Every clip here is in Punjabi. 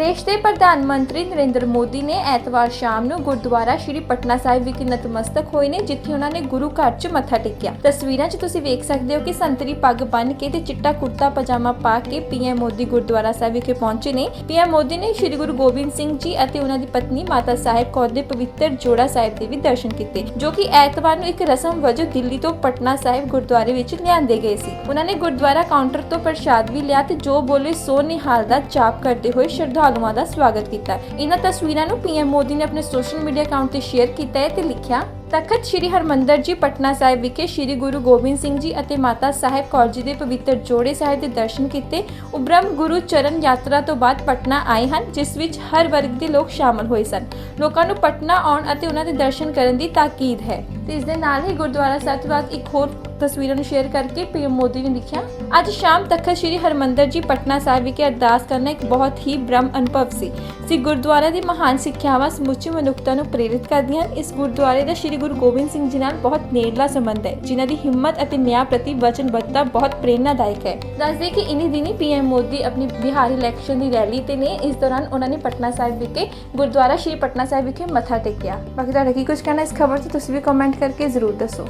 ਦੇਸ਼ ਦੇ ਪ੍ਰਧਾਨ ਮੰਤਰੀ ਨਰਿੰਦਰ ਮੋਦੀ ਨੇ ਐਤਵਾਰ ਸ਼ਾਮ ਨੂੰ ਗੁਰਦੁਆਰਾ ਸ਼੍ਰੀ ਪਟਨਾ ਸਾਹਿਬ ਵਿਖੇ ਨਤਮਸਤਕ ਹੋਏ ਨੇ, ਜਿੱਥੇ ਉਹਨਾਂ ਨੇ ਗੁਰੂ ਘਰ 'ਚ ਮੱਥਾ ਟੇਕਿਆ। ਤਸਵੀਰਾਂ 'ਚ ਤੁਸੀਂ ਵੇਖ ਸਕਦੇ ਹੋ ਕਿ ਸੰਤਰੀ ਪੱਗ ਬੰਨ੍ਹ ਕੇ ਤੇ ਚਿੱਟਾ ਕੁੜਤਾ, ਪਜਾਮਾ ਪਾ ਕੇ ਪੀਐਮ ਮੋਦੀ ਗੁਰਦੁਆਰਾ ਸਾਹਿਬ ਵਿਖੇ ਪਹੁੰਚੇ ਨੇ। ਪੀਐਮ ਮੋਦੀ ਨੇ ਸ਼੍ਰੀ ਗੁਰੂ ਗੋਬਿੰਦ ਸਿੰਘ ਜੀ ਅਤੇ ਉਹਨਾਂ ਦੀ ਪਤਨੀ ਮਾਤਾ ਸਾਹਿਬ ਕੌਰ ਦੇ ਪਵਿੱਤਰ ਜੋੜਾ ਸਾਹਿਬ ਦੇ ਵੀ ਦਰਸ਼ਨ ਕੀਤੇ, ਜੋ ਕਿ ਐਤਵਾਰ ਨੂੰ ਇੱਕ ਰਸਮ ਵਜੋਂ ਦਿੱਲੀ ਤੋਂ ਪਟਨਾ ਸਾਹਿਬ ਗੁਰਦੁਆਰੇ ਵਿੱਚ ਲਿਆਂਦੇ ਗਏ ਸੀ। ਉਹਨਾਂ ਨੇ ਗੁਰਦੁਆਰਾ ਕਾਊਂਟਰ ਤੋਂ ਪ੍ਰਸ਼ਾਦ ਵੀ ਲਿਆ ਤੇ ਜੋ ਬੋਲੇ ਸੋ ਨਿਹਾਲ ਦਾ ਜਾਪ ਕਰਦੇ ਹੋਏ ਸ਼ਰਧਾਲੂਆਂ ਦਾ ਸਵਾਗਤ ਕੀਤਾ ਇਹਨਾਂ ਤਸਵੀਰਾਂ ਨੂੰ ਪੀਐਮ ਮੋਦੀ ਨੇ ਆਪਣੇ ਸੋਸ਼ਲ ਮੀਡੀਆ ਅਕਾਊਂਟ ਤੇ ਸ਼ੇਅਰ ਕੀਤਾ ਹੈ ਤੇ ਲਿਖਿਆ, ਤਖਤ ਸ੍ਰੀ ਹਰਮੰਦਰ ਜੀ, ਪਟਨਾ ਸਾਹਿਬ ਵਿਖੇ ਸ੍ਰੀ ਗੁਰੂ ਗੋਬਿੰਦ ਸਿੰਘ ਜੀ ਅਤੇ ਮਾਤਾ ਸਾਹਿਬ ਕੌਰ ਜੀ ਦੇ ਪਵਿੱਤਰ ਜੋੜੇ ਸਾਹਿਬ ਦੇ ਦਰਸ਼ਨ ਕੀਤੇ। ਉਬਰਮ ਗੁਰੂ ਚਰਨ ਯਾਤਰਾ ਤੋਂ ਬਾਅਦ ਪਟਨਾ ਆਏ ਹਨ, ਜਿਸ ਵਿੱਚ ਹਰ ਵਰਗ ਦੇ ਲੋਕ ਸ਼ਾਮਲ ਹੋਏ ਸਨ। ਲੋਕਾਂ ਨੂੰ ਪਟਨਾ ਆਉਣ ਅਤੇ ਉਹਨਾਂ ਦੇ ਦਰਸ਼ਨ ਕਰਨ ਦੀ ਤਾਕੀਦ ਹੈ। ਤੇ ਇਸ ਦੇ ਨਾਲ ਹੀ ਗੁਰਦੁਆਰਾ ਸਾਹਿਬ ਤੋਂ ਬਾਅਦ ਇੱਕ ਹੋਰ ਤਸਵੀਰਾਂ ਨੂੰ ਸ਼ੇਅਰ ਕਰਕੇ ਪੀਐਮ ਮੋਦੀ ਨੇ ਲਿਖਿਆ, ਅੱਜ ਸ਼ਾਮ ਤਖਤ ਸ੍ਰੀ ਹਰਮੰਦਰ ਜੀ ਪਟਨਾ ਸਾਹਿਬ ਵਿਖੇ ਅਰਦਾਸ ਕਰਨਾ ਇੱਕ ਬਹੁਤ ਹੀ ਬ੍ਰਹਮ ਅਨੁਭਵ ਸੀ। ਸੀ ਗੁਰਦੁਆਰਾ ਦੀ ਮਹਾਨ ਸਿੱਖਿਆਵਾਂ, ਸਮੁੱਚੀ ਮਨੁੱਖਤਾ ਨੂੰ ਪ੍ਰੇਰਿਤ ਕਰਦੀਆਂ ਹਨ। ਇਸ ਗੁਰਦੁਆਰੇ ਦਾ ਸ੍ਰੀ ਗੁਰੂ ਗੋਬਿੰਦ ਸਿੰਘ ਜੀ ਨਾਲ ਬਹੁਤ ਨੇੜਲਾ ਸੰਬੰਧ ਹੈ, ਜਿਨ੍ਹਾਂ ਦੀ ਹਿੰਮਤ ਅਤੇ ਨਿਆਂ ਪ੍ਰਤੀ ਵਚਨਬੱਧਤਾ ਬਹੁਤ ਪ੍ਰੇਰਨਾਦਾਇਕ ਹੈ। ਦੱਸਦੇ ਕਿ ਇਨੀ ਦਿਨੀ ਪੀਐਮ ਮੋਦੀ ਆਪਣੀ ਬਿਹਾਰ ਇਲੈਕਸ਼ਨ ਦੀ ਰੈਲੀ ਤੇ ਨੇ ਇਸ ਦੌਰਾਨ ਉਹਨਾਂ ਨੇ ਪਟਨਾ ਸਾਹਿਬ ਵਿਖੇ ਗੁਰਦੁਆਰਾ ਸ੍ਰੀ ਪਟਨਾ ਸਾਹਿਬ ਵਿਖੇ ਮੱਥਾ ਟੇਕਿਆ। ਬਾਕੀ ਤੁਹਾਡਾ ਕੀ ਕੁਝ ਕਹਿਣਾ ਇਸ ਖਬਰ ਤੇ, ਤੁਸੀਂ ਵੀ ਕਮੈਂਟ ਕਰਕੇ ਜ਼ਰੂਰ ਦੱਸੋ।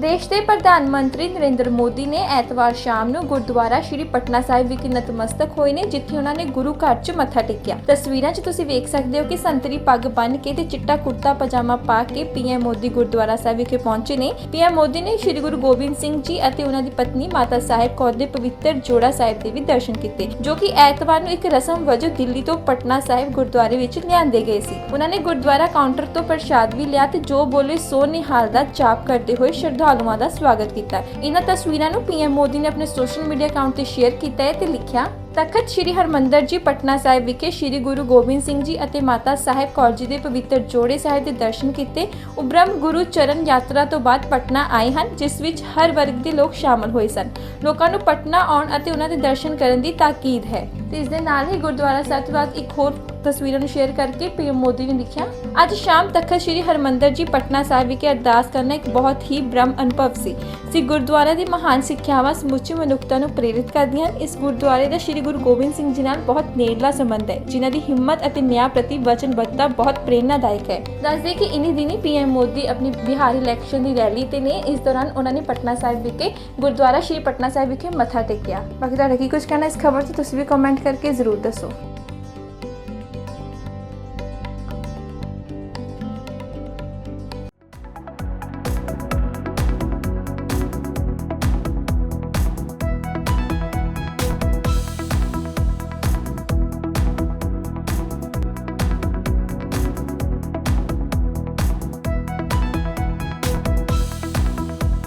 ਦੇਸ਼ ਦੇ ਪ੍ਰਧਾਨ ਮੰਤਰੀ ਨਰਿੰਦਰ ਮੋਦੀ ਨੇ ਐਤਵਾਰ ਸ਼ਾਮ ਨੂੰ ਗੁਰਦੁਆਰਾ ਸ਼੍ਰੀ ਪਟਨਾ ਸਾਹਿਬ ਵਿਖੇ ਨਤਮਸਤਕ ਹੋਏ ਨੇ, ਜਿੱਥੇ ਉਹਨਾਂ ਨੇ ਗੁਰੂ ਘਰ 'ਚ ਮੱਥਾ ਟੇਕਿਆ। ਤਸਵੀਰਾਂ 'ਚ ਤੁਸੀਂ ਵੇਖ ਸਕਦੇ ਹੋ ਕਿ ਸੰਤਰੀ ਪੱਗ ਬੰਨ੍ਹ ਕੇ ਤੇ ਚਿੱਟਾ ਕੁੜਤਾ, ਪਜਾਮਾ ਪਾ ਕੇ ਪੀਐਮ ਮੋਦੀ ਗੁਰਦੁਆਰਾ ਸਾਹਿਬ ਵਿਖੇ ਪਹੁੰਚੇ ਨੇ। ਪੀਐਮ ਮੋਦੀ ਨੇ ਸ੍ਰੀ ਗੁਰੂ ਗੋਬਿੰਦ ਸਿੰਘ ਜੀ ਅਤੇ ਉਹਨਾਂ ਦੀ ਪਤਨੀ ਮਾਤਾ ਸਾਹਿਬ ਕੌਰ ਦੇ ਪਵਿੱਤਰ ਜੋੜਾ ਸਾਹਿਬ ਦੇ ਵੀ ਦਰਸ਼ਨ ਕੀਤੇ, ਜੋ ਕਿ ਐਤਵਾਰ ਨੂੰ ਇੱਕ ਰਸਮ ਵਜੋਂ ਦਿੱਲੀ ਤੋਂ ਪਟਨਾ ਸਾਹਿਬ ਗੁਰਦੁਆਰੇ ਵਿੱਚ ਲਿਆਂਦੇ ਗਏ ਸੀ। ਉਹਨਾਂ ਨੇ ਗੁਰਦੁਆਰਾ ਕਾਊਂਟਰ ਤੋਂ ਪ੍ਰਸ਼ਾਦ ਵੀ ਲਿਆ ਤੇ ਜੋ ਬੋਲੇ ਸੋ ਨਿਹਾਲ ਦਾ ਜਾਪ ਕਰਦੇ ਹੋਏ ਸ਼ਰਧਾਲੂਆਂ ਦਾ ਸਵਾਗਤ ਕੀਤਾ ਇਹਨਾਂ ਤਸਵੀਰਾਂ ਨੂੰ ਪੀਐਮ ਮੋਦੀ ਨੇ ਆਪਣੇ ਸੋਸ਼ਲ ਮੀਡੀਆ ਅਕਾਊਂਟ ਤੇ ਸ਼ੇਅਰ ਕੀਤਾ ਹੈ ਤੇ ਲਿਖਿਆ ਤਖਤ ਸ੍ਰੀ ਹਰਮੰਦਰ ਜੀ, ਪਟਨਾ ਸਾਹਿਬ ਵਿਖੇ ਸ੍ਰੀ ਗੁਰੂ ਗੋਬਿੰਦ ਸਿੰਘ ਜੀ ਅਤੇ ਮਾਤਾ ਸਾਹਿਬ ਕੌਰ ਜੀ ਦੇ ਪਵਿੱਤਰ ਜੋੜੇ ਸਾਹਿਬ ਦੇ ਦਰਸ਼ਨ ਕੀਤੇ। ਉਬਰਮ ਗੁਰੂ ਚਰਨ ਯਾਤਰਾ ਤੋਂ ਬਾਅਦ ਪਟਨਾ ਆਏ ਹਨ, ਜਿਸ ਵਿੱਚ ਹਰ ਵਰਗ ਦੇ ਲੋਕ ਸ਼ਾਮਲ ਹੋਏ ਸਨ। ਲੋਕਾਂ ਨੂੰ ਪਟਨਾ ਆਉਣ ਅਤੇ ਉਹਨਾਂ ਦੇ ਦਰਸ਼ਨ ਕਰਨ ਦੀ ਤਾਕੀਦ ਹੈ। ਤੇ ਇਸ ਦੇ ਨਾਲ ਹੀ ਗੁਰਦੁਆਰਾ ਸਾਹਿਬ ਤੋਂ ਬਾਅਦ ਇੱਕ ਹੋਰ ਤਸਵੀਰਾਂ ਨੂੰ ਸ਼ੇਅਰ ਕਰਕੇ ਪੀਐਮ ਮੋਦੀ ਨੇ ਲਿਖਿਆ, ਅੱਜ ਸ਼ਾਮ ਤਖਤ ਸ੍ਰੀ ਹਰਮੰਦਰ ਜੀ, ਪਟਨਾ ਸਾਹਿਬ ਵਿਖੇ ਅਰਦਾਸ ਕਰਨਾ ਇੱਕ ਬਹੁਤ ਹੀ ਬ੍ਰਹਮ ਅਨੁਭਵ ਸੀ। ਸੀ ਗੁਰਦੁਆਰਾ ਦੀ ਮਹਾਨ ਸਿੱਖਿਆਵਾਂ ਸਮੁੱਚੀ ਮਨੁੱਖਤਾ ਨੂੰ ਪ੍ਰੇਰਿਤ ਕਰਦੀਆਂ ਹਨ। ਇਸ ਗੁਰਦੁਆਰੇ ਦਾ ਸ੍ਰੀ ਗੁਰੂ ਗੋਬਿੰਦ ਸਿੰਘ ਜੀ ਨਾਲ ਬਹੁਤ ਨੇੜਲਾ ਸੰਬੰਧ ਹੈ, ਜਿਨ੍ਹਾਂ ਦੀ ਹਿੰਮਤ ਅਤੇ ਨਿਆਂ ਪ੍ਰਤੀ ਵਚਨਬੱਧਤਾ ਬਹੁਤ ਪ੍ਰੇਰਨਾਦਾਇਕ ਹੈ। ਦੱਸਦੇ ਕਿ ਇਨੀ ਦਿਨੀ ਪੀਐਮ ਮੋਦੀ ਆਪਣੀ ਬਿਹਾਰ ਇਲੈਕਸ਼ਨ ਦੀ ਰੈਲੀ ਤੇ ਨੇ ਇਸ ਦੌਰਾਨ ਉਹਨਾਂ ਨੇ ਪਟਨਾ ਸਾਹਿਬ ਵਿਖੇ ਗੁਰਦੁਆਰਾ ਸ਼੍ਰੀ ਪਟਨਾ ਸਾਹਿਬ ਵਿਖੇ ਮੱਥਾ ਟੇਕਿਆ। ਬਾਕੀ ਤੁਹਾਡਾ ਕੀ ਕੁਝ ਕਹਿਣਾ ਇਸ ਖਬਰ ਤੇ ਤੁਸੀਂ ਵੀ ਕਮੈਂਟ ਕਰਕੇ ਜ਼ਰੂਰ ਦੱਸੋ।